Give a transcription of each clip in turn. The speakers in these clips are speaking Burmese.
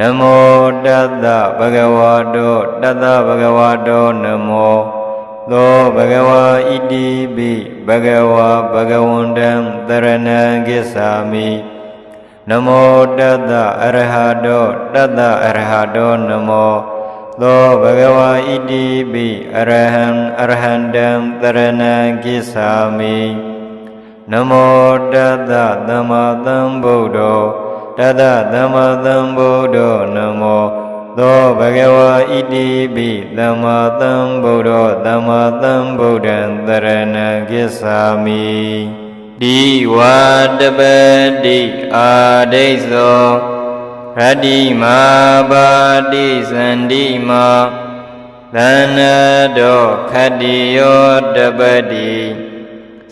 နမောတတ္တဗဂဝတောတတ္တဗဂဝတောနမောသောဗဂဝါဣတိပိဗဂဝါဗဂဝန္တံတရဏံကိစ္ဆာမိနမောတတ္တအရဟတောတတ္တအရဟတောနမောသောဗဂဝါဣတိပိအရဟံအရဟန္တံတရဏံကိစ္ဆာမိနမောတတ္တသမ္မာသမ္ဗုဒ္ဓော တတသမ္မာသမ္ဗုဒ္ဓောနမောသောဘဂဝါဣတိပိသမ္မာသမ္ဗုဒ္ဓောသမ္မာသမ္ဗုဒ္ဓံတရဏံကိစ္ဆာမိဒီဝါတပတိအာဒိသောရတ္တိမာပါတိသန္တိမာသန္နတောခတ္တိယောတပတိ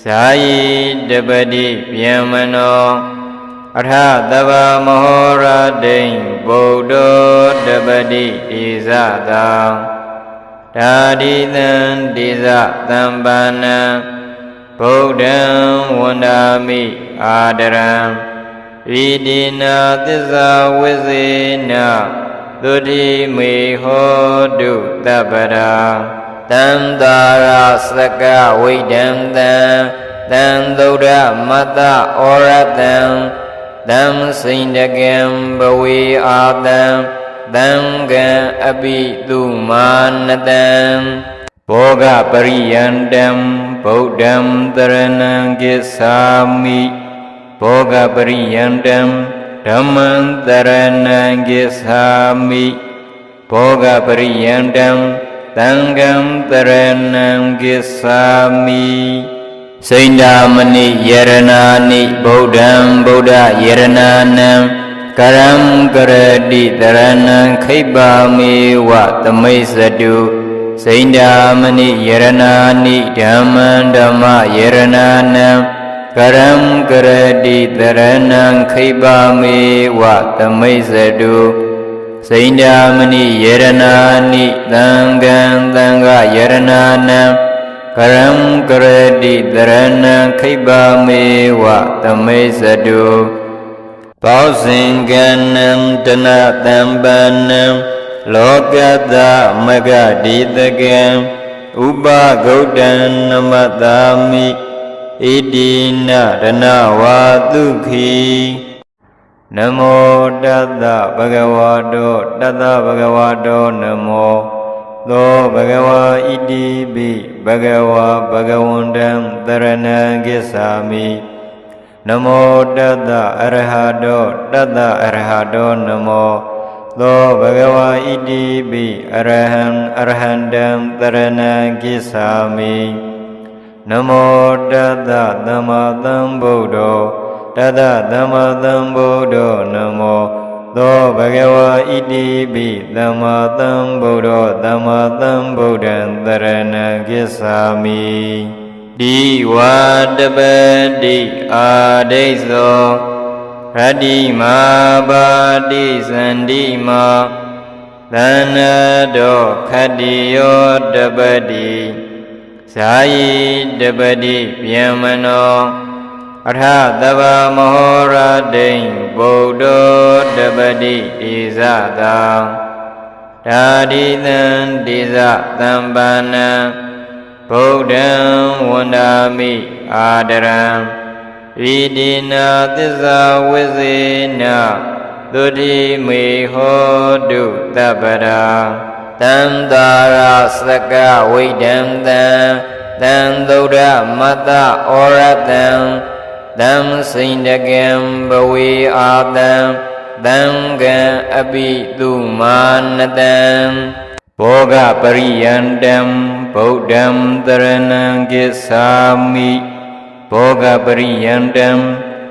ဇာယိတပတိဗျမနော အထသဗ္ဗမဟောရတိံဗုဒ္ဓတပတိဣဇတံဓာတိတံတိဇသံပါဏံဗုဒ္ဓံဝန္ဒာမိအာဒရံဣတိနာသစ္စာဝိဇေနသုတိမေဟောတုတပ္ပရာတံတာရစကဝိဒံတံတံသုဒ္ဓမတ္တဩရတံ တံစိန်တကံဘဝေအာတံတံကံအပိတုမာနတံဘောဂပရိယန္တံဗုဒ္ဓံတရဏံကိစ္ဆာမိဘောဂပရိယန္တံဓမ္မံတရဏံကိစ္ဆာမိဘောဂပရိယန္တံသံဃံတရဏံကိစ္ဆာမိ စိန္ဒာမဏိယရနာနိဗုဒ္ဓံဗုဒ္ဓယရနာနံကရံကရတိတရဏံခိပ္ပါမေဝသမိစ္ဆတုစိန္ဒာမဏိယရနာနိဓမ္မံဓမ္မယရနာနံကရံကရတိတရဏံခိပ္ပါမေဝသမိစ္ဆတုစိန္ဒာမဏိယရနာနိသံဃံသံဃယရနာနံက ရံကရတိတရဏံခိပ္ပါမေဝသမိစ္ဆတုဘောဇင်ကနံတနတံပနံလောကတမဂတိတကံဥပဂௌတံနမတာမိဣတိနရဏဝါတုခိနမောတတ္တဗဂဝတောတတ္တဗဂဝတောနမော သောဘဂဝါဣတိပိဘဂဝါဘဂဝန္တံတရဏံကိစ္ဆာမိနမောတတ္တအရဟတောတတ္တအရဟတောနမောသောဘဂဝါဣတိပိအရဟံအရဟန္တံတရဏံကိစ္ဆာမိနမောတတ္တသမ္မာသမ္ဗုဒ္ဓောတတ္တသမ္မာသမ္ဗုဒ္ဓောနမော သောဘဂဝါဣတိပိသမ္မာသမ္ဗုဒ္ဓောသမ္မာသမ္ဗုဒ္ဓံတရဏံကိစ္ဆာမိဒီဝါတပတိအာဒိသောရတ္တိမာပါတိသန္တိမာသန္နတောခတ္တိယောတပတိဇာယိတပတိဗျမနော အထသဗ္ဗမဟောရတိံဗုဒ္ဓတပတိဣဇတံဓာတိတံတိဇသံပါဏံဗုဒ္ဓံဝန္ဒာမိအာဒရံဣတိနာသစ္စာဝိဇေနသုတိမေဟောတုတပ္ပရာတံတာရစကဝိဒံတံတံသုဒ္ဓမတ္တဩရတံ တံစိန်တကံဘဝေအာတံတံကံအပိတုမာနတံဘောဂပရိယန္တံဗုဒ္ဓံတရဏံကိစ္ဆာမိဘောဂပရိယန္တံ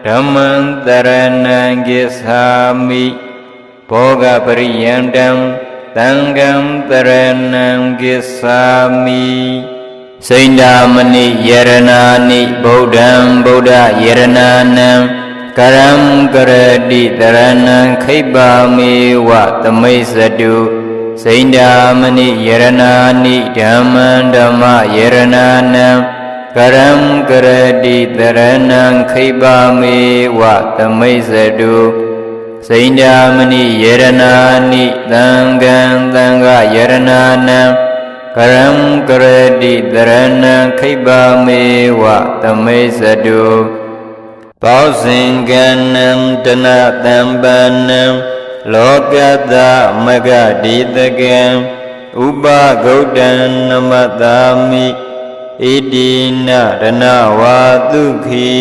ဓမ္မံတရဏံကိစ္ဆာမိဘောဂပရိယန္တံသံဃံတရဏံကိစ္ဆာမိ စိန္ဒာမဏိယရနာနိဗုဒ္ဓံဗုဒ္ဓယရနာနံကရံကရတိတရဏံခိပ္ပါမေဝသမိစ္ဆတုစိန္ဒာမဏိယရနာနိဓမ္မံဓမ္မယရနာနံကရံကရတိတရဏံခိပ္ပါမေဝသမိစ္ဆတုစိန္ဒာမဏိယေရနာနိသံဃံသံဃယရနာနံ ကရံကရတိတရဏံခိဗ္ဗမေဝသမိစတုပေါဇင်ကနံတနတံပနံလောကတမဂတိတကံဥပဂௌတံနမတာမိဣတိနရဏဝါတုခိ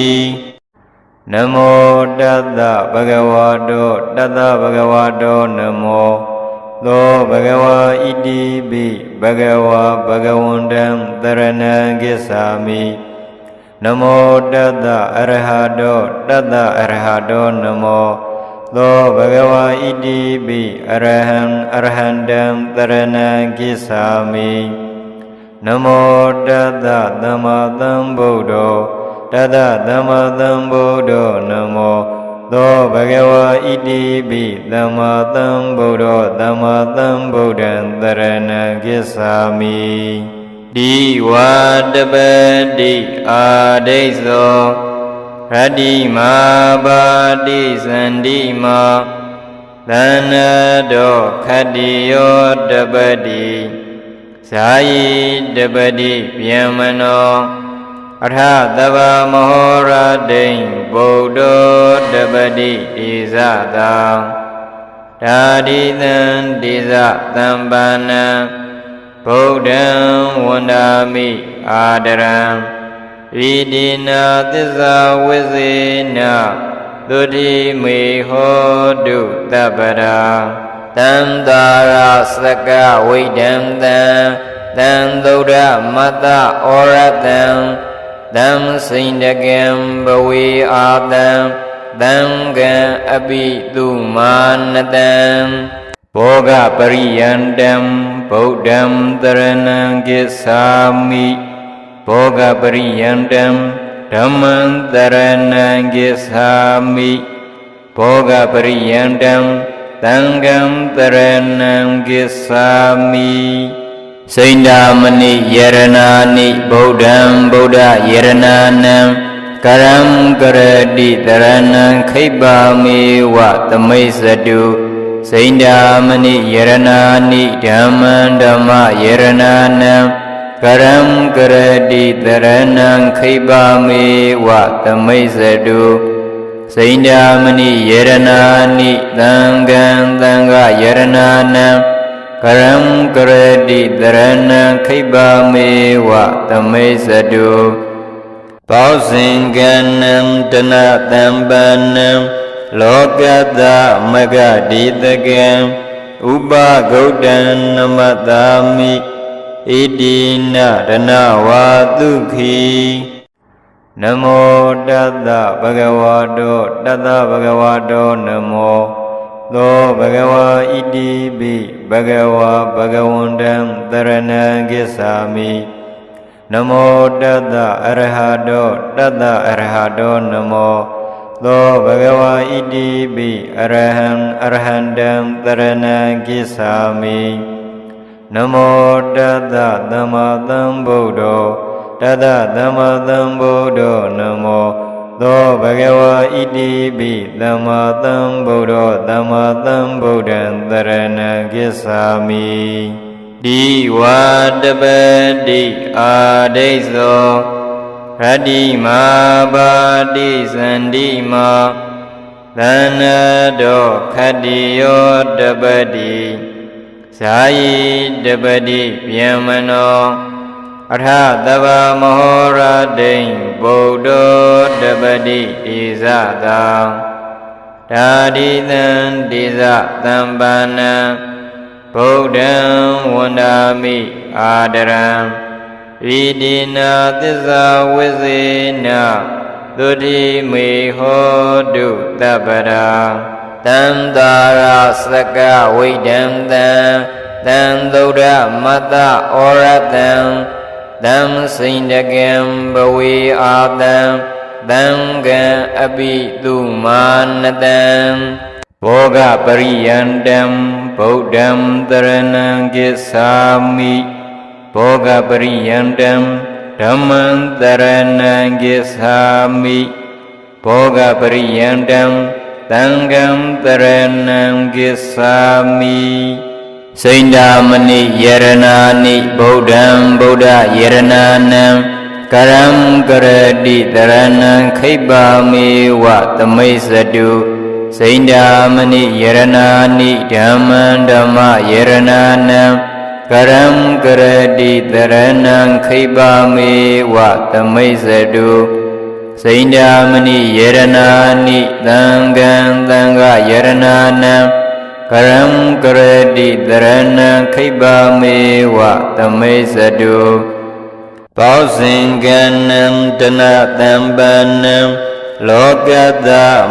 နမောတတ္တဗဂဝတောတတ္တဗဂဝတောနမော သောဗဂဝါဣတိပိဗဂဝါဗဂဝန္တံတရဏံကိသာမိနမောတတ္တအရဟတောတတ္တအရဟတောနမောသောဘဂဝါဣတိပိအရဟံအရဟန္တံတရဏံကိသာမိနမောတတ္တသမ္မာသမ္ဗုဒ္ဓောတတ္တသမ္မာသမ္ဗုဒ္ဓောနမော သောဘဂဝါဣတိပိသမ္မာသမ္ဗုဒ္ဓောသမ္မာသမ္ဗုဒ္ဓံတရဏံကိသာမိဒီဝါတပတိအာဒိသောရတ္တိမာပါတိသန္တိမာသန္နတောခတ္တိယောတပတိဇာယိတပတိဗျမနော အထသဗ္ဗမဟောရတိံဗုဒ္ဓောတပတိဣဇတာဒါတိတံတိဇသံပါဏံဗုဒ္ဓံဝန္ဒာမိအာဒရံဣတိနာသစ္စာဝိဇေနသုတိမေဟောတုတပ္ပရာတံတာရစကဝိဒံတံတံသုဒ္ဓမတ္တဩရတံ တံစိန္ဒကံဘဝေအာတံတံကံအပိတုမာနတံဘောဂပရိယန္တံဗုဒ္ဓံတရဏံကိသာမိဘောဂပရိယန္တံဓမ္မံတရဏံကိသာမိဘောဂပရိယန္တံသံဃံတရဏံကိသာမိ စိန္ဒာမဏိယရနာနိဗုဒ္ဓံဗုဒ္ဓယရနာနံကရံကရတိတရဏံခိဗ္ဗမေဝသမိစတုစိန္ဒာမဏိယရနာနိဓမ္မံဓမ္မယရနာနံကရံကရတိတရဏံခိဗ္ဗမေဝသမိစတုစိန္ဒာမဏိယရနာနိသံဃံသံဃယရနာနံ ကရံကရတိတရဏံခိဗ္ဗမေဝသမိစတုဘောဇင်ကနံတနတံပနံလောကတမဂတိတကံဥပဂௌတံနမတာမိဣတိနရဏဝါတုခိနမောတတ္တဗဂဝတောတတ္တဗဂဝတောနမော သောဘဂဝါဣတိပိဘဂဝါဘဂဝန္တံတရဏံကိသာမိနမောတတ္တအရဟတောတတ္တအရဟတောနမောသောဘဂဝါဣတိပိအရဟံအရဟန္တံတရဏံကိသာမိနမောတတ္တသမ္မာသမ္ဗုဒ္ဓောတတ္တသမ္မာသမ္ဗုဒ္ဓောနမော သောဘဂဝါဣတိပိသမ္မာသမ္ဗုဒ္ဓောသမ္မာသမ္ဗုဒ္ဓံတရဏံကိသာမိဒီဝါတပတိအာဒိသောရတ္တိမာပါတိသန္တိမာသန္နတောခတ္တိယောတပတိဇာယိတပတိဗျမနော အထသဗ္ဗမဟောရတိံဗုဒ္ဓောတပတိဣဇတာဒါတိတံတိဇသံပါဏံဗုဒ္ဓံဝန္ဒာမိအာဒရံဣတိနာသစ္စာဝိဇေနသုတိမေဟောတုတပ္ပရာတံတာရစကဝိဒံတံတံသုဒ္ဓမတ္တဩရတံ တံစိန္ဒကံဘဝေအာတံတံကံအပိတုမာနတံဘောဂပရိယန္တံဗုဒ္ဓံတရဏံကိသာမိဘောဂပရိယန္တံဓမ္မံတရဏံကိသာမိဘောဂပရိယန္တံသံဃံတရဏံကိသာမိ စိန္ဒာမဏိယရဏာနိဗုဒ္ဓံဗုဒ္ဓယရဏာနံကရံကရတိတရဏံခိပ္ပါမေဝသမိစ္ဆတုစိန္ဒာမဏိယရဏာနိဓမ္မံဓမ္မယရဏာနံကရံကရတိတရဏံခိပ္ပါမေဝသမိစ္ဆတုစိန္ဒာမဏိယရဏာနိသံဃံသံဃယရဏာနံ ကရံကရတိတရဏံခိပ္ပါမေဝသမိစ္ဆတုဘောဇင်ကနံတနတံပနံလောကတ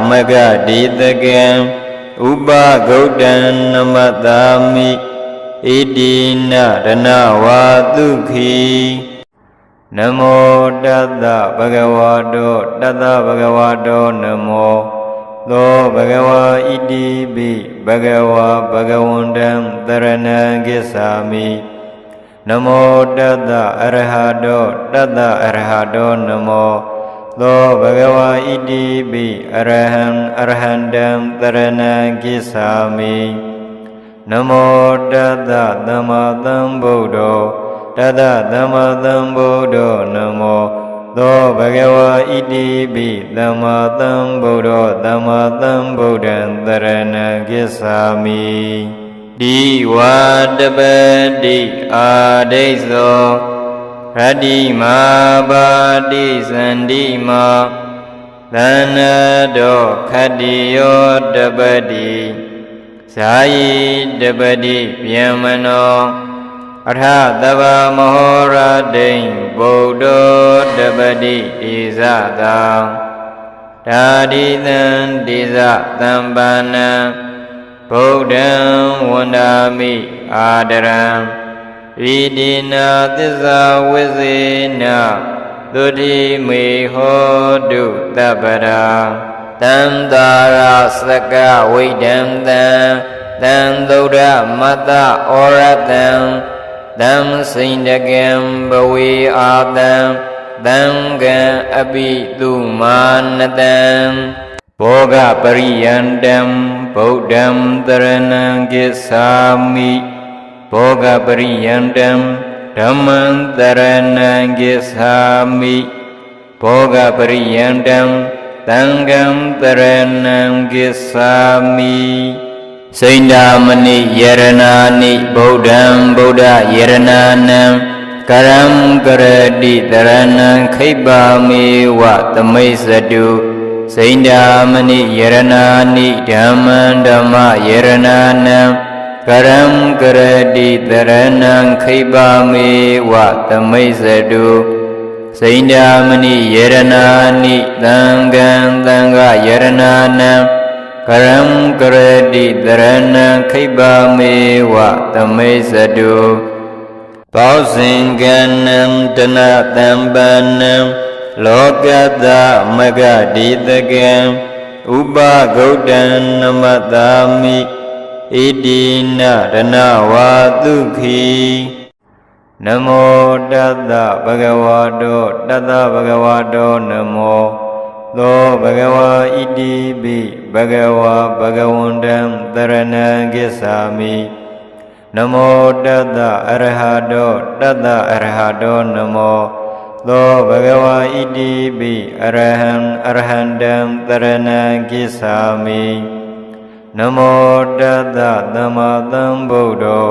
မဂတိတကံဥပဂௌတံနမတာမိဣတိနရဏဝါတုခိနမောတတ္တဗဂဝတောတတ္တဗဂဝတောနမော သောဗဂဝါဣတိပိဗဂဝါဗဂဝန္တံတရဏံကိသာမိနမောတတ္တအရဟတောတတ္တအရဟတောနမောသောဘဂဝါဣတိပိအရဟံအရဟန္တံတရဏံကိသာမိနမောတတ္တသမ္မာသမ္ဗုဒ္ဓောတတ္တသမ္မာသမ္ဗုဒ္ဓောနမော သောဘဂဝါဣတိပိသမ္မာသမ္ဗုဒ္ဓောသမ္မာသမ္ဗုဒ္ဓံတရဏံကိသာမိဒီဝါတပတိအာဒိသောရတ္တိမာပါတိသန္တိမာသန္နတောခတ္တိယောတပတိဇာယိတပတိဗျမနော အထသဗ္ဗမဟောရတိံဗုဒ္ဓောတပတိဣဇတံဓာတိတံတိဇသံပါဏံဗုဒ္ဓံဝန္ဒာမိအာဒရံဣတိနာသစ္စာဝိဇေနသုတိမေဟောတုတပ္ပရာတံတာရစကဝိဒံတံတံသုဒ္ဓမတ္တဩရတံ တံစိန္ဒကံဘဝေအာတံတံကံအပိတုမာနတံဘောဂပရိယန္တံဗုဒ္ဓံတရဏံကိသာမိဘောဂပရိယန္တံဓမ္မံတရဏံကိသာမိဘောဂပရိယန္တံသံဃံတရဏံကိသာမိ စိန္ဒာမဏိယရဏာနိဗုဒ္ဓံဗုဒ္ဓယရဏာနံကရံကရတိတရဏံခိပ္ပါမေဝသမိစ္ဆတုစိန္ဒာမဏိယရဏာနိဓမ္မံဓမ္မယရဏာနံကရံကရတိတရဏံခိပမေဝသမိစ္ဆတုစိန္ဒာမဏိယေရနာနိသံဃံသံဃယေရနာနံ ကရံကရတိတရဏံခိပမေဝသမိစ္ဆတုဘောဇင်ကနံတနတံပနံလောကတမဂတိတကံဥပဂௌတံနမတာမိဣတိနရဏဝါတုခိနမောတတ္တဗဂဝါတောတတ္တဗဂဝါတောနမော သောဗဂဝါဣတိပိဗဂဝါဗဂဝန္တံတရဏံကိသာမိနမောတတ္တအရဟတောတတ္တအရဟတောနမောသောဗဂဝါဣတိပိအရဟံအရဟန္တံတရဏံကိသာမိနမောတတ္တသမ္မာသမ္ဗုဒ္ဓော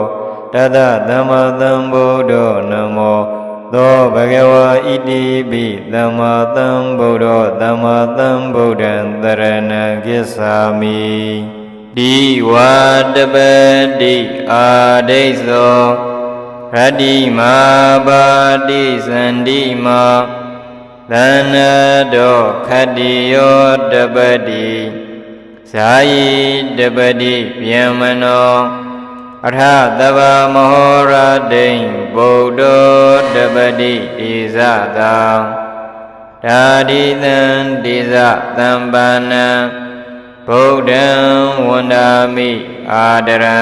တတ္တသမ္မာသမ္ဗုဒ္ဓောနမော သောဘဂဝါဣတိပိသမ္မာသမ္ဗုဒ္ဓောသမ္မာသမ္ဗုဒ္ဓံတရဏံကိသာမိဒီဝါတပတိအာဒိသောရတ္တိမာပါတိသန္တိမာသန္နတောခတ္တိယောတပတိဇာယိတပတိဗျမနော အထသဗ္ဗမဟောရတိံဗုဒ္ဓောတပတိဣဇတံဓာတိတံတိဇသံပါဏံဗုဒ္ဓံဝန္ဒာမိအာဒရံ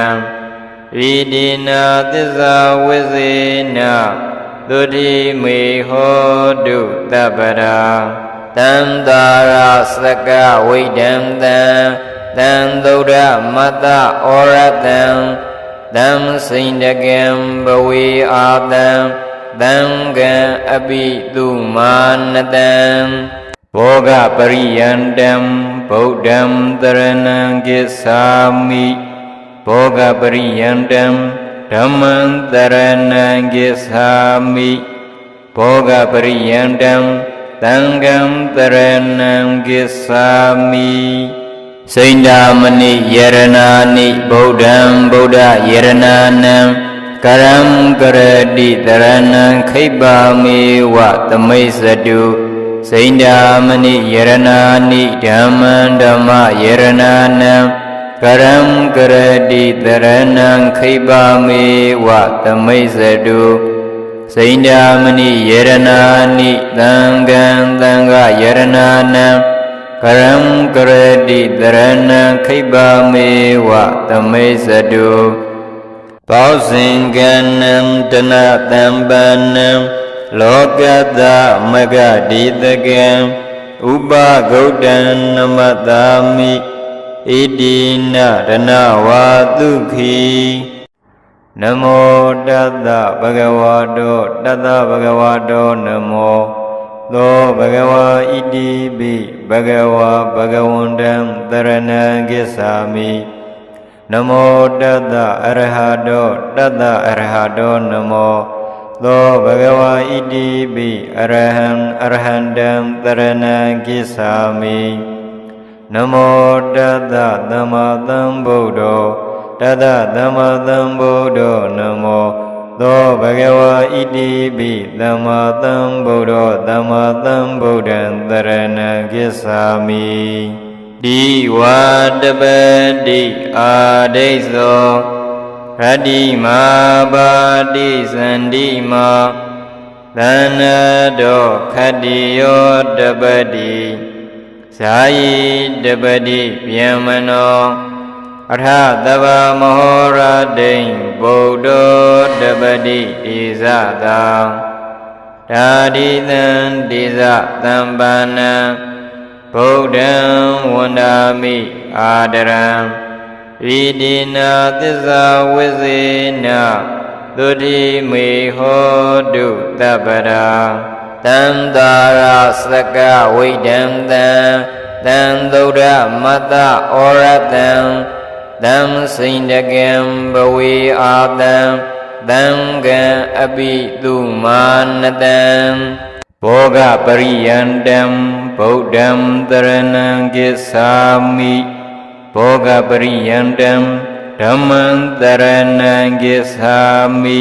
ဣတိနာသစ္စာဝိဇေနသုတိမေဟောတုတပ္ပရာတံတာရစကဝိဒံတံတတံသုဒ္ဓမတ္တဩရတံ တံစိန်တကံဘဝေအာတံတံကံအပိတုမာနတံဘောဂပရိယန္တံဗုဒ္ဓံတရဏံကိသာမိဘောဂပရိယန္တံဓမ္မံတရဏံကိသာမိဘောဂပရိယန္တံသံဃံတရဏံကိသာမိ စိန္ဒာမဏိယရနာနိဗုဒ္ဓံဗုဒ္ဓယရနာနံကရံကရတိတရဏံခိပ္ပါမေဝသမိစ္ဆတုစိန္ဒာမဏိယရနာနိဓမ္မံဓမ္မယရနာနံကရံကရတိတရဏံခိပ္ပါမေဝသမိစ္ဆတုစိန္ဒာမဏိယရနာနိသံဃံသံဃယရနာနံ ကရံကရတိတရဏံခိပ္ပါမေဝသမိစ္ဆတုပေါဇင်ကနံတနတံပနံလောကတမဂတိတကံဥပဂௌတံနမတာမိဣတိနရဏဝါတုခိနမောတတ္တဗဂဝတောတတ္တဗဂဝတောနမော သောဗဂဝါဣတိပိဗဂဝါဗဂဝန္တံတရဏံကိသာမိနမောတတ္တအရဟတောတတ္တအရဟတောနမောသောဘဂဝါဣတိပိအရဟံအရဟန္တံတရဏံကိသာမိနမောတတ္တသမ္မာသမ္ဗုဒ္ဓောတတ္တသမ္မာသမ္ဗုဒ္ဓောနမော သောဘဂဝါဣတိပိသမ္မာသမ္ဗုဒ္ဓောသမ္မာသမ္ဗုဒ္ဓံတရဏံကိသာမိဒီဝါတပတိအာဒိသောရတ္တိမာပါတိသန္တိမာသန္နတောခတ္တိယောတပတိဇာယိတပတိဗျမနော အထသဗ္ဗမဟောရတိံဗုဒ္ဓောတပတိဣဇတာဓာတိတံတိဇသံပါဏံဗုဒ္ဓံဝန္ဒာမိအာဒရံဣတိနာသစ္စာဝိဇေနသုတိမေဟောတုတပ္ပရာတံတာရစကဝိဒံတံတံသုဒ္ဓမတ္တဩရတံ တံစိန်တကံဘဝေအာတံတံကံအပိတုမာနတံဘောဂပရိယန္တံဗုဒ္ဓံတရဏံကိသာမိဘောဂပရိယန္တံဓမ္မံတရဏံကိသာမိ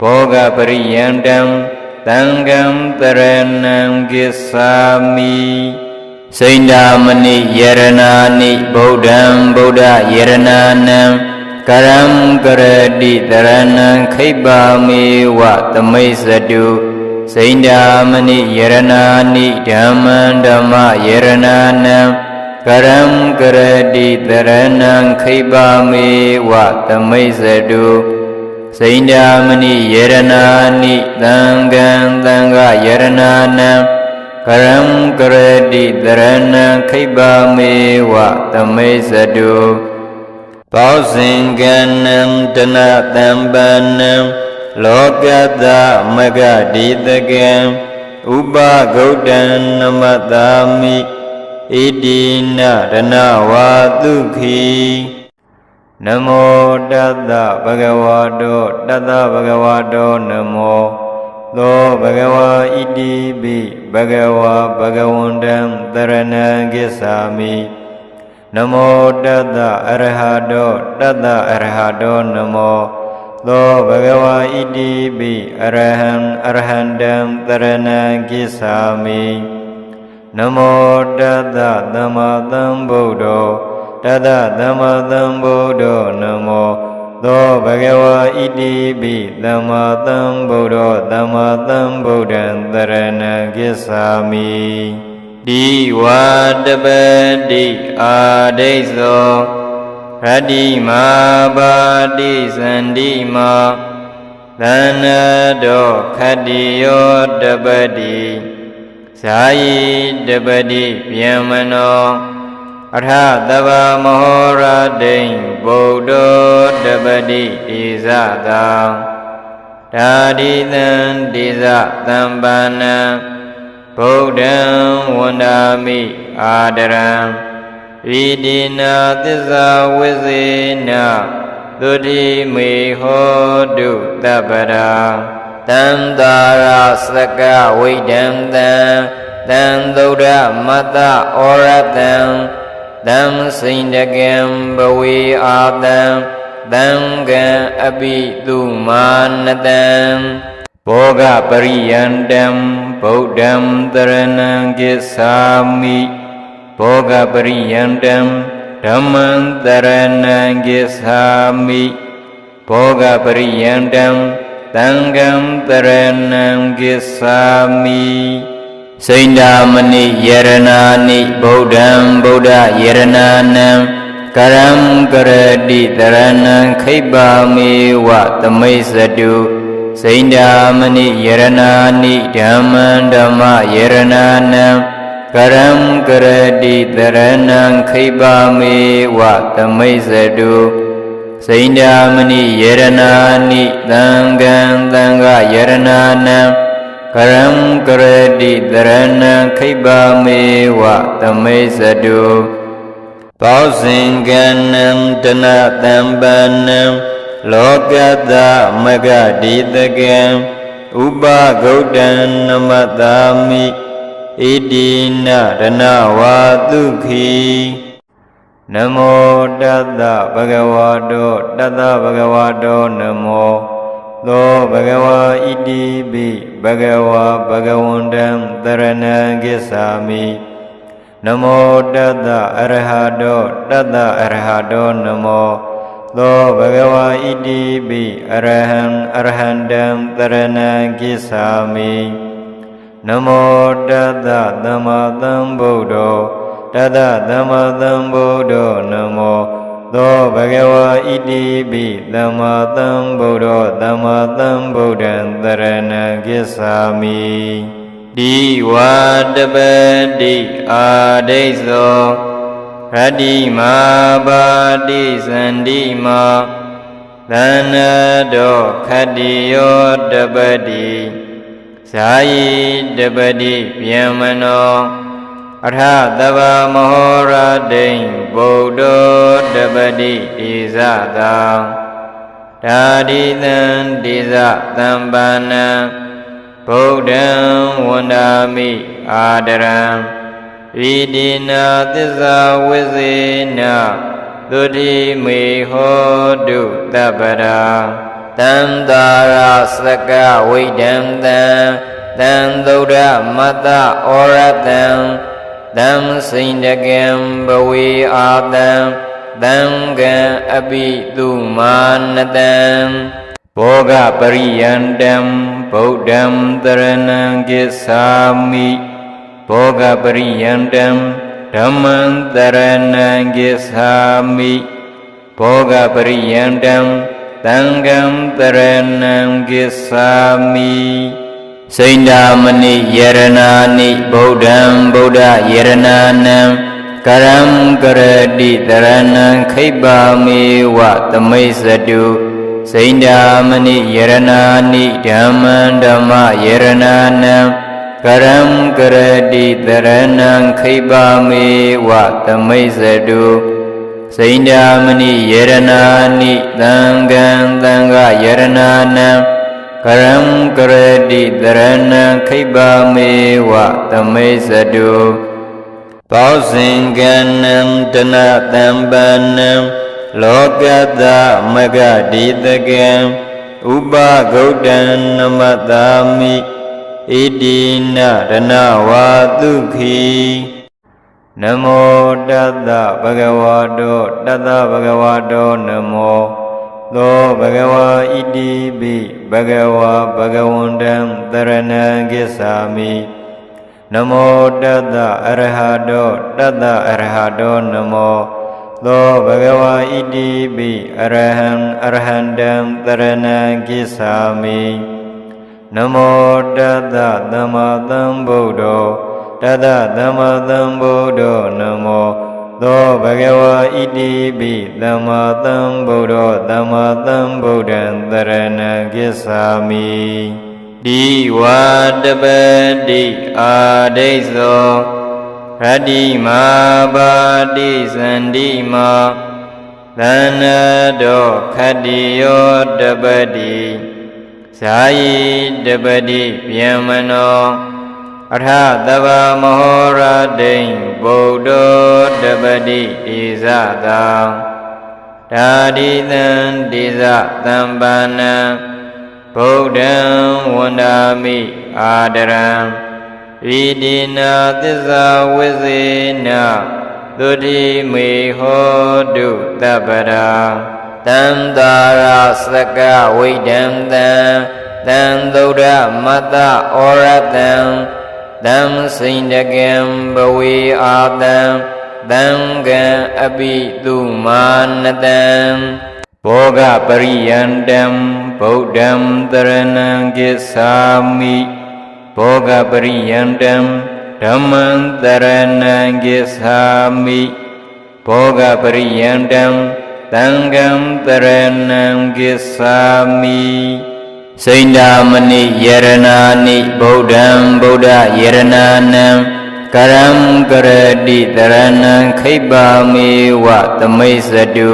ဘောဂပရိယန္တံသံဃံတရဏံကိသာမိ စိန္ဒာမဏိယရနာနိဗုဒ္ဓံဗုဒ္ဓယရနာနံကရံကရတိတရဏံခိပ္ပါမေဝသမိစ္ဆတုစိန္ဒာမဏိယရနာနိဓမ္မံဓမ္မယရနာနံကရံကရတိတရဏံခိပ္ပါမေဝသမိစ္ဆတုစိန္ဒာမဏိယရနာနိသံဃံသံဃယရနာနံက ရံကရတိတရဏံခိပ္ပါမေဝသမိစ္ဆတုဘောဇင်ကနံတနတံပနံလောကတမဂတိတကံဥပဂௌတံနမတာမိဣတိနရဏဝါတုခိနမောတတ္တဗဂဝတောတတ္တဗဂဝတောနမော သောဗဂဝါဣတိပိဗဂဝါဗဂဝန္တံတရဏံကိသာမိနမောတတ္တအရဟတောတတ္တအရဟတောနမောသောဘဂဝါဣတိပိအရဟံအရဟန္တံတရဏံကိသာမိနမောတတ္တသမ္မာသမ္ဗုဒ္ဓောတတ္တသမ္မာသမ္ဗုဒ္ဓောနမော သောဘဂဝါဣတိပိသမ္မာသမ္ဗုဒ္ဓောသမ္မာသမ္ဗုဒ္ဓံတရဏံကိသာမိဒီဝါတပတိအာဒိသောရတ္တိမာပါတိသန္တိမာသန္နတောခတ္တိယောတပတိဇာယိတပတိဗျမနော အထသဗ္ဗမဟောရတိံဗုဒ္ဓတပတိဣဇတံဒါတိတံတိဇသံပါဏံဗုဒ္ဓံဝန္ဒာမိအာဒရံဣတိနာသစ္စာဝိဇေနသုတိမေဟောတုတပ္ပရာတံတာရစကဝိဒံတံတံသုဒ္ဓမတ္တဩရတံ တံစိန်တကံဘဝေအာတံတံကံအပိတုမာနတံဘောဂပရိယန္တံဗုဒ္ဓံတရဏံကိသာမိဘောဂပရိယန္တံဓမ္မံတရဏံကိသာမိဘောဂပရိယန္တံသံဃံတရဏံကိသာမိ စိန္ဒာမဏိယရနာနိဗုဒ္ဓံဗုဒ္ဓယရနာနံကရံကရတိတရဏံခိပ္ပါမေဝသမိစ္ဆတုစိန္ဒာမဏိယရနာနိဓမ္မံဓမ္မယရနာနံကရံကရတိတရဏံခိပ္ပါမေဝသမိစ္ဆတုစိန္ဒာမဏိယရနာနိသံဃံသံဃယရနာနံ ကရံကရတိတရဏံခိပ္ပါမေဝသမိစ္ဆတုဘောဇင်ကနံတနတံပနံလောကတမဂတိတကံဥပဂௌတံနမတာမိဣတိနရဏဝါတုခိနမောတတ္တဗဂဝတောတတ္တဗဂဝတောနမော သောဘဂဝါဣတိပိဘဂဝါဘဂဝန္တံတရဏံကိသာမိနမောတတ္တအရဟတောတတ္တအရဟတောနမောသောဘဂဝါဣတိပိအရဟံအရဟန္တံတရဏံကိသာမိနမောတတ္တသမ္မာသမ္ဗုဒ္ဓောတတ္တသမ္မာသမ္ဗုဒ္ဓောနမော သောဘဂဝါဣတိပိသမ္မာသမ္ဗုဒ္ဓောသမ္မာသမ္ဗုဒ္ဓံတရဏံကိသာမိဒီဝါတပတိအာဒိသောရတ္တိမာပါတိသန္တိမာသန္နတောခတ္တိယောတပတိဇာယိတပတိဗျမနော အထသဗ္ဗမဟောရတိံဗုဒ္ဓတပတိဣဇတံဒါတိတံတိဇသံပါဏံဗုဒ္ဓံဝန္ဒာမိအာဒရံဣတိနာသစ္စာဝိဇေနသုတိမေဟောတုတပ္ပရာတံတာရစကဝိဒံတံတံသုဒ္ဓမတ္တဩရတံ တံစိန်တကံဘဝေအာတံတံကံအပိတုမာနတံဘောဂပရိယန္တံဗုဒ္ဓံတရဏံကိသာမိဘောဂပရိယန္တံဓမ္မံတရဏံကိသာမိဘောဂပရိယန္တံသံဃံတရဏံကိသာမိ စိန္ဒာမဏိယရနာနိဗုဒ္ဓံဗုဒ္ဓယရနာနံကရံကရတိတရဏံခိပ္ပါမေဝသမိစ္ဆတုစိန္ဒာမဏိယရနာနိဓမ္မံဓမ္မယရနာနံကရံကရတိတရဏံခိပ္ပါမေဝသမိစ္ဆတုစိန္ဒာမဏိယရနာနိသံဃံသံဃယရနာနံ ကရံကရတိတရဏံခိပ္ပါမေဝသမိစ္ဆတုဘောဇင်ကနံတနတံပနံလောကတမဂတိတကံဥပဂௌတံနမတာမိဣတိနရဏဝါတုခိနမောတတ္တဗဂဝတောတတ္တဗဂဝတောနမော သောဘဂဝါဣတိပိဘဂဝါဘဂဝန္တံတရဏံကိသာမိနမောတတ္တအရဟတောတတ္တအရဟတောနမောသောဘဂဝါဣတိပိအရဟံအရဟန္တံတရဏံကိသာမိနမောတတ္တသမ္မာသမ္ဗုဒ္ဓောတတ္တသမ္မာသမ္ဗုဒ္ဓောနမော သသောဘဂဝါဣတိပိသမ္မာသမ္ဗုဒ္ဓောသမ္မာသမ္ဗုဒ္ဓံတရဏံဂစ္ဆာမိဒီဝါတပတိအာဒိစ္သောရတ္တိမာပါတိသန္တိမာသန္နတောခတ္တိယောတပတိဇာယိတပတိဗျမနော အထသဗ္ဗမဟောရတိံဗုဒ္ဓောတပတိဣဇတံဒါတိတံတိဇသံပါဏံဗုဒ္ဓံဝန္ဒာမိအာဒရံဣတိနာသစ္စာဝိဇေနသုတိမေဟောတုတပ္ပရာတံတာရစကဝိဒံတံတံသုဒ္ဓမတ္တဩရတံ တံစိန်တကံဘဝေအာတံတံကံအပိတုမာနတံဘောဂပရိယန္တံဗုဒ္ဓံတရဏံကိသာမိဘောဂပရိယန္တံဓမ္မံတရဏံကိသာမိဘောဂပရိယန္တံသံဃံတရဏံကိသာမိ စိန္ဒာမဏိယရဏာနိဗုဒ္ဓံဗုဒ္ဓယရဏာနံကရံကရတိတရဏံခိပ္ပါမေဝသမိစ္ဆတု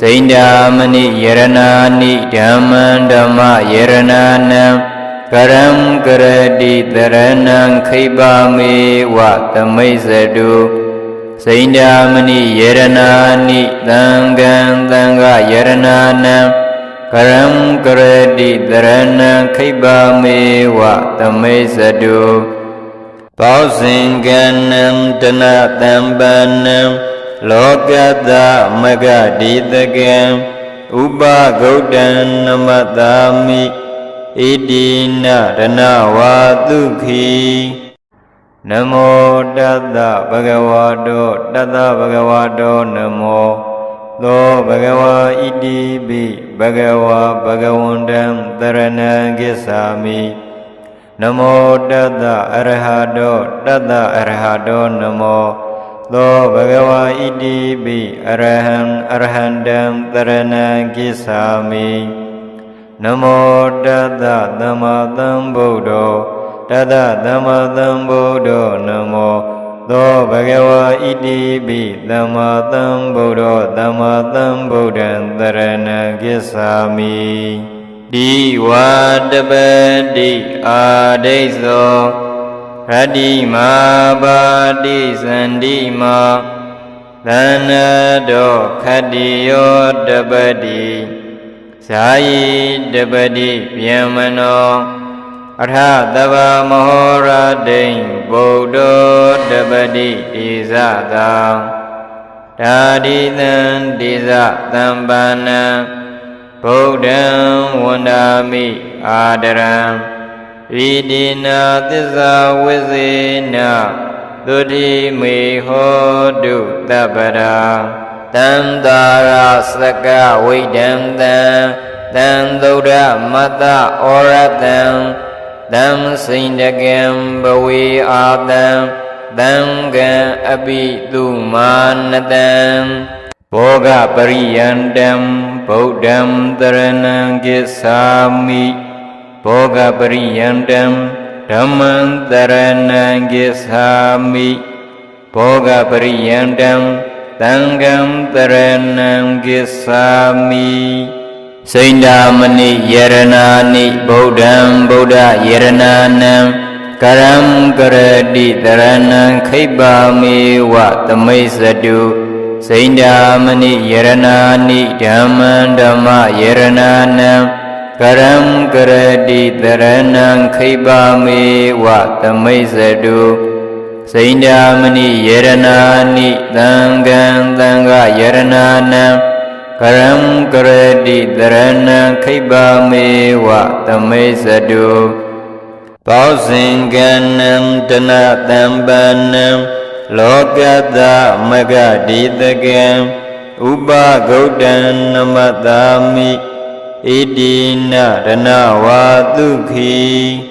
စိန္ဒာမဏိယရဏာနိဓမ္မံဓမ္မယရဏာနံကရံကရတိတရဏံခိပ္ပါမေဝသမိစ္ဆတုစိန္ဒာမဏိယရဏာနိသံဃံသံဃယရဏာနံ ကရံကရတိတရဏံခိပ္ပါမေဝသမိစ္ဆတုဘောဇင်ကနံတနတံပနံလောကတမဂတိတကံဥပဂௌတံနမတာမိဣတိနရဏဝါတုခိနမောတတဗဂဝတောတတဗဂဝတောနမော သောဘဂဝါဣတိပိဘဂဝါဘဂဝန္တံတရဏံကိသာမိနမောတတအရဟတောတတအရဟတောနမောသောဘဂဝါဣတိပိအရဟံအရဟန္တံတရဏံကိသာမိနမောတတသမ္မာသမ္ဗုဒ္ဓောတတသမ္မာသမ္ဗုဒ္ဓောနမော သောဘဂဝါဣတိပိသမ္မာသမ္ဗုဒ္ဓောသမ္မာသမ္ဗုဒ္ဓံတရဏံကိသာမိဒီဝါတပတိအာဒိစ္သောရတ္တိမာပါတိသန္တိမာသန္နတောခတ္တိယောတပတိဇာယိတပတိဗျမနော အထသဗ္ဗမဟောရတိံဗုဒ္ဓောတပတိဣဇတံဒါတိတံတိဇသံပါဏံဗုဒ္ဓံဝန္ဒာမိအာဒရံဣတိနာသစ္စာဝိဇေနသုတိမေဟောတုတပ္ပရာတံတာရစကဝိဒံတံတံသုဒ္ဓမတ္တဩရတံ တံစိန်တကံဘဝေအာတံတံကံအပိတုမာနတံဘောဂပရိယန္တံဗုဒ္ဓံတရဏံကိသာမိဘောဂပရိယန္တံဓမ္မံတရဏံကိသာမိဘောဂပရိယန္တံသံဃံတရဏံကိသာမိ စိန္ဒာမဏိယရဏာနိဗုဒ္ဓံဗုဒ္ဓယရဏာနံကရံကရတိတရဏံခိပ္ပါမေဝသမိစ္ဆတုစိန္ဒာမဏိယရဏာနိဓမ္မံဓမ္မယရဏာနံကရံကရတိတရဏံခိပ္ပါမေဝသမိစ္ဆတုစိန္ဒာမဏိယရဏာနိသံဃံသံဃယရဏာနံ ကရံကရတိတရဏံခိပ္ပါမေဝသမိစ္ဆတုဘောဇင်ကနံတနတံပနံလောကတမဂတိတကံဥပဂௌတံနမတာမိဣတိနရဏဝါတုခိ